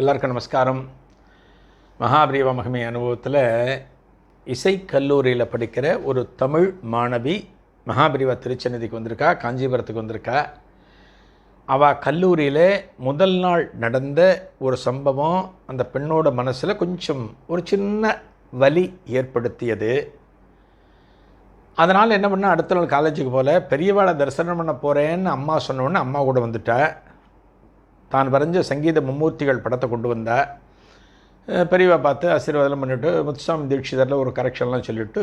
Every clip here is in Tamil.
எல்லாருக்கும் நமஸ்காரம். மகாபிரிவ மகிமை அனுபவத்தில் இசைக்கல்லூரியில் படிக்கிற ஒரு தமிழ் மாணவி மகாபிரிவ திருச்சந்நிதிக்கு வந்திருக்கா காஞ்சிபுரத்துக்கு வந்திருக்கா. அவள் கல்லூரியில் முதல் நாள் நடந்த ஒரு சம்பவம் அந்த பெண்ணோட மனசில் கொஞ்சம் ஒரு சின்ன வலி ஏற்படுத்தியது. அதனால் என்ன பண்ணால் அடுத்த நாள் காலேஜுக்கு போல பெரியவாளை தரிசனம் பண்ண போகிறேன்னு அம்மா சொன்னோன்னே அம்மா கூட வந்துட்டா. தான் வரைஞ்ச சங்கீத மும்மூர்த்திகள் படத்தை கொண்டு வந்த பெரியவா பார்த்து ஆசீர்வாதம் பண்ணிவிட்டு முத்துசாமி தீட்சிதரில் ஒரு கரெக்ஷன்லாம் சொல்லிவிட்டு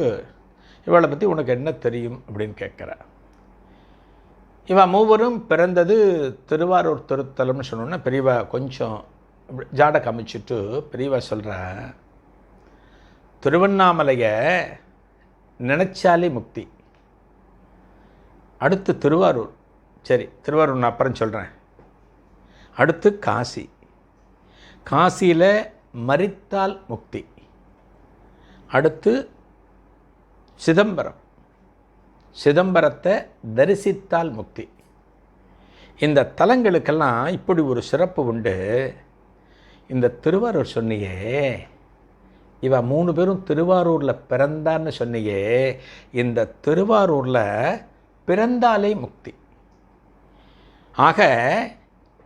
இவளை பற்றி உனக்கு என்ன தெரியும் அப்படின்னு கேட்குறா. இவ மூவரும் பிறந்தது திருவாரூர் திருத்தலம்னு சொன்னோன்னே பெரியவா கொஞ்சம் இப்படி ஜாடை காமிச்சிட்டு பெரியவா சொல்கிற திருவண்ணாமலையை நினச்சாலே முக்தி. அடுத்து திருவாரூர். சரி திருவாரூர் நான் அப்புறம் சொல்கிறேன் அடுத்து காசி. காசியில் மறித்தால் முக்தி. அடுத்து சிதம்பரம். சிதம்பரத்தை தரிசித்தால் முக்தி. இந்த தலங்களுக்கெல்லாம் இப்படி ஒரு சிறப்பு உண்டு. இந்த திருவாரூர் சொன்னியே இவ மூணு பேரும் திருவாரூரில் பிறந்தான்னு சொன்னியே இந்த திருவாரூரில் பிறந்தாலே முக்தி. ஆக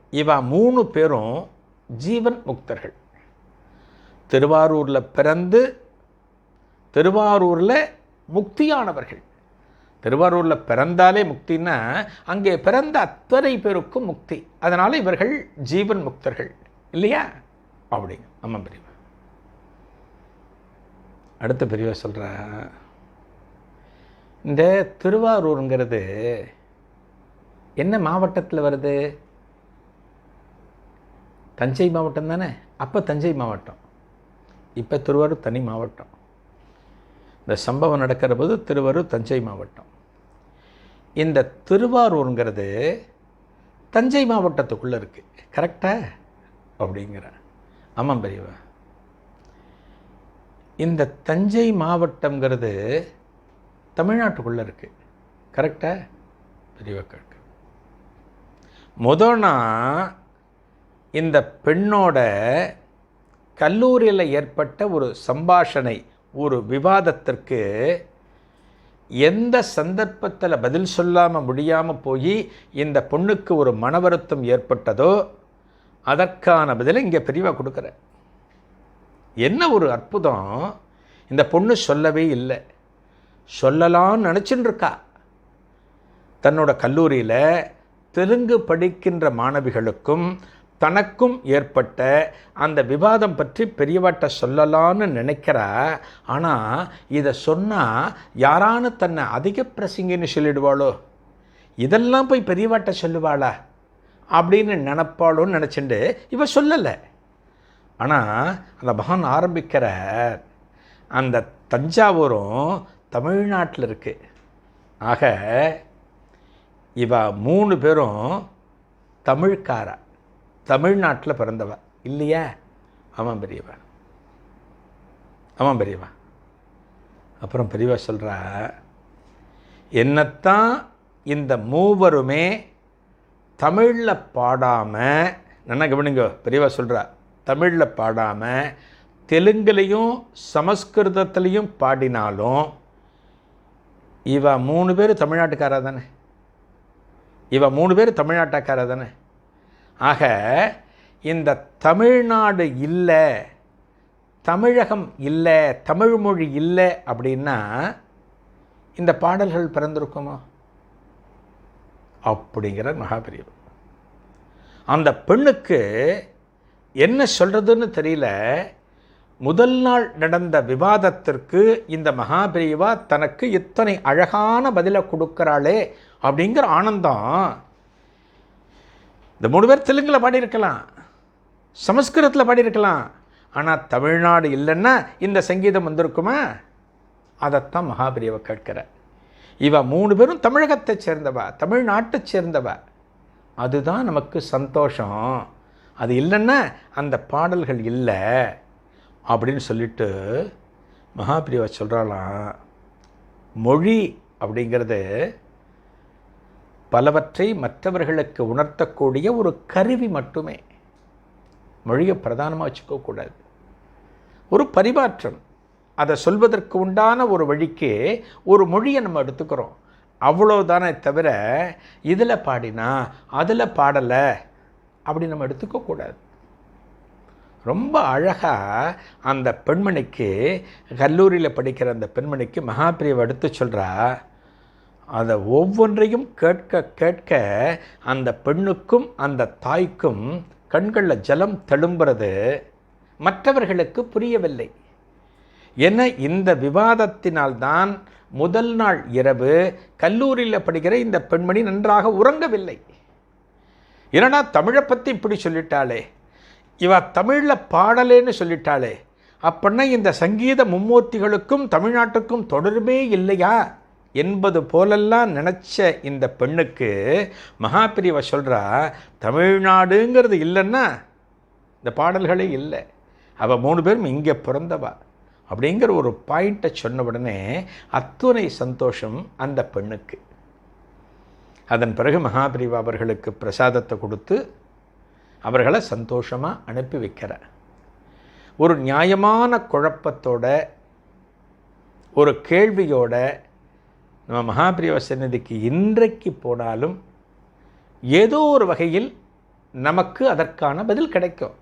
இவ மூணு பேரும் ஜீவன் முக்தர்கள். திருவாரூரில் பிறந்து திருவாரூரில் முக்தியானவர்கள். திருவாரூரில் பிறந்தாலே முக்தின்னா அங்கே பிறந்த அத்தனை பேருக்கும் முக்தி. அதனால் இவர்கள் ஜீவன் முக்தர்கள். இல்லையா? அப்படி ஆமாம் பெரியவா அடுத்த பெரியவா சொல்கிறா இந்த திருவாரூருங்கிறது என்ன மாவட்டத்தில் வருது? தஞ்சை மாவட்டம் தானே? அப்போ தஞ்சை மாவட்டம். இப்போ திருவாரூர் தனி மாவட்டம். இந்த சம்பவம் நடக்கிற போது திருவாரூர் தஞ்சை மாவட்டம். இந்த திருவாரூருங்கிறது தஞ்சை மாவட்டத்துக்குள்ளே இருக்குது கரெக்டா அப்படிங்கிற. ஆமாம் பெரியவா. இந்த தஞ்சை மாவட்டங்கிறது தமிழ்நாட்டுக்குள்ளே இருக்குது கரெக்டா பெரியவா கேட்க. முதனா இந்த பெண்ணோட கல்லூரியில் ஏற்பட்ட ஒரு சம்பாஷணை ஒரு விவாதத்திற்கு எந்த சந்தர்ப்பத்தில் பதில் சொல்லாமல் முடியாமல் போய் இந்த பொண்ணுக்கு ஒரு மன வருத்தம் ஏற்பட்டதோ அதற்கான பதிலை இங்கே பிரிவாக கொடுக்குற என்ன ஒரு அற்புதம்? இந்த பொண்ணு சொல்லவே இல்லை. சொல்லலாம்னு நினச்சின்னு இருக்கா தன்னோட கல்லூரியில் தெலுங்கு படிக்கின்ற மாணவிகளுக்கும் தனக்கும் ஏற்பட்ட அந்த விவாதம் பற்றி பெரியவாட்ட சொல்லலான்னு நினைக்கிறா ஆனால் இதை சொன்னால் யாரானு தன்னை அதிக பிரசிங்கன்னு சொல்லிடுவாளோ? இதெல்லாம் போய் பெரியவாட்ட சொல்லுவாளா? அப்படின்னு நினப்பாளோன்னு நினச்சிண்டு இவ சொல்லலை. ஆனால் அந்த மகான் ஆரம்பிக்கிற அந்த தஞ்சாவூரும் தமிழ்நாட்டில் இருக்குது ஆக இவ மூணு பேரும் தமிழ்காரா? தமிழ்நாட்டில் பிறந்தவ. இல்லையா? ஆமாம் பெரியவா. ஆமாம் பெரியவா. அப்புறம் பெரியவா சொல்கிறா என்னத்தான் இந்த மூவருமே தமிழில் பாடாமல் நல்லா கவனிங்க பெரியவா சொல்கிறா தமிழில் பாடாமல் தெலுங்குலேயும் சமஸ்கிருதத்துலேயும் பாடினாலும் இவ மூணு பேர் தமிழ்நாட்டுக்காரா தானே? இவ மூணு பேர் தமிழ்நாட்டுக்காரா தானே? ஆக இந்த தமிழ்நாடு இல்லை தமிழகம் இல்லை தமிழ்மொழி இல்லை அப்படின்னா இந்த பாடல்கள் பிறந்திருக்குமா? அப்படிங்கிற மகாபிரிவு அந்த பெண்ணுக்கு என்ன சொல்கிறதுன்னு தெரியல. முதல் நாள் நடந்த விவாதத்திற்கு இந்த மகாபிரிவா தனக்கு இத்தனை அழகான பதிலை கொடுக்குறாளே அப்படிங்கிற ஆனந்தம் இந்த மூணு பேர் தெலுங்கில் பாடியிருக்கலாம். சமஸ்கிருதத்தில் பாடியிருக்கலாம். ஆனால் தமிழ்நாடு இல்லைன்னா இந்த சங்கீதம் வந்திருக்குமா? அதைத்தான் மகாபிரியவை கேட்கிற இவ மூணு பேரும் தமிழகத்தை சேர்ந்தவ? தமிழ்நாட்டை சேர்ந்தவ? அதுதான் நமக்கு சந்தோஷம். அது இல்லைன்னா அந்த பாடல்கள் இல்லை. அப்படின்னு சொல்லிட்டு மகாபிரியவை சொல்கிறாளாம் மொழி அப்படிங்கிறது பலவற்றை மற்றவர்களுக்கு உணர்த்தக்கூடிய ஒரு கருவி மட்டுமே. மொழியை பிரதானமாக வச்சுக்கக்கூடாது ஒரு பரிமாற்றம். அதை சொல்வதற்கு உண்டான ஒரு வழிக்கு ஒரு மொழியை நம்ம எடுத்துக்கிறோம். அவ்வளோதானே தவிர இதில் பாடினா அதில் பாடலை அப்படி நம்ம எடுத்துக்கக்கூடாது ரொம்ப அழகாக அந்த பெண்மணிக்கு கல்லூரியில் படிக்கிற அந்த பெண்மணிக்கு மகாபிரியவை எடுத்து சொல்கிறா அதை ஒவ்வொன்றையும் கேட்க கேட்க அந்த பெண்ணுக்கும் அந்த தாய்க்கும் கண்களில் ஜலம் தழும்புறது மற்றவர்களுக்கு புரியவில்லை. என இந்த விவாதத்தினால்தான் முதல் நாள் இரவு கல்லூரியில் படிக்கிற இந்த பெண்மணி நன்றாக உறங்கவில்லை. என்னடா தமிழை பற்றி இப்படி சொல்லிட்டாளே? இவ தமிழில் பாடலேன்னு சொல்லிட்டாளே. அப்படின்னா இந்த சங்கீத மும்மூர்த்திகளுக்கும் தமிழ்நாட்டுக்கும் தொடர்பே இல்லையா? என்பது போலெல்லாம் நினச்ச இந்த பெண்ணுக்கு மகாபிரிவ சொல்கிறா தமிழ்நாடுங்கிறது இல்லைன்னா இந்த பாடல்களே இல்லை. அவள் மூணு பேரும் இங்கே பிறந்தவா? அப்படிங்கிற ஒரு பாயிண்ட்டை சொன்ன உடனே அத்துணை சந்தோஷம் அந்த பெண்ணுக்கு. அதன் பிறகு மகாபிரிவா அவர்களுக்கு பிரசாதத்தை கொடுத்து அவர்களை சந்தோஷமாக அனுப்பி வைக்கிறார் ஒரு நியாயமான குழப்பத்தோட ஒரு கேள்வியோட நம்ம மகாபிரிவா சந்நிதிக்கு இன்றைக்கு போனாலும் ஏதோ ஒரு வகையில் நமக்கு அதற்கான பதில் கிடைக்கும்.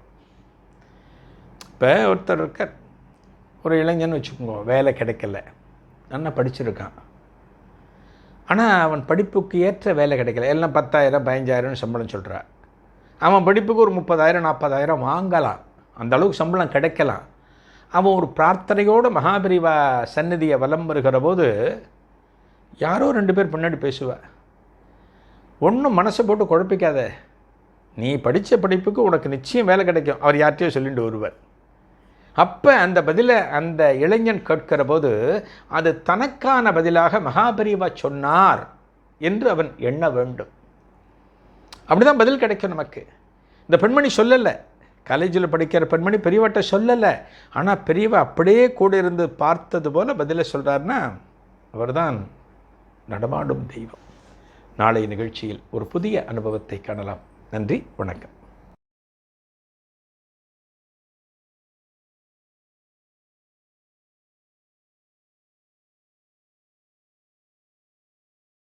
இப்போ ஒருத்தர் இருக்க ஒரு இளைஞன் வச்சுக்கோங்க வேலை கிடைக்கல. நல்லா படிச்சிருக்கான். ஆனால் அவன் படிப்புக்கு ஏற்ற வேலை கிடைக்கல. எல்லாம் பத்தாயிரம் பதினஞ்சாயிரம்னு சம்பளம் சொல்கிறான் அவன் படிப்புக்கு ஒரு முப்பதாயிரம் நாற்பதாயிரம் வாங்கலாம். அந்த அளவுக்கு சம்பளம் கிடைக்கலாம். அவன் ஒரு பிரார்த்தனையோடு மகாபிரிவா சன்னதியை வலம் வருகிற போது யாரோ ரெண்டு பேர் பின்னாடி பேசுவ. ஒன்றும் மனசை போட்டு குழப்பிக்காத. நீ படித்த படிப்புக்கு உனக்கு நிச்சயம் வேலை கிடைக்கும். அவர் யார்கிட்டயோ சொல்லிட்டு வருவார். அப்போ அந்த பதிலை அந்த இளைஞன் கேட்கிற போது அது தனக்கான பதிலாக மகாபரிவா சொன்னார் என்று அவன் எண்ண வேண்டும். அப்படிதான் பதில் கிடைக்கும் நமக்கு. இந்த பெண்மணி சொல்லலை. காலேஜில் படிக்கிற பெண்மணி பெரியவாட்ட சொல்லலை. ஆனால் பெரியவா அப்படியே கூட இருந்து பார்த்தது போல் பதிலை சொல்கிறாருன்னா அவர் தான் நடமாடும் தெய்வம். நாளைய நிகழ்ச்சியில் ஒரு புதிய அனுபவத்தை காணலாம். நன்றி வணக்கம்.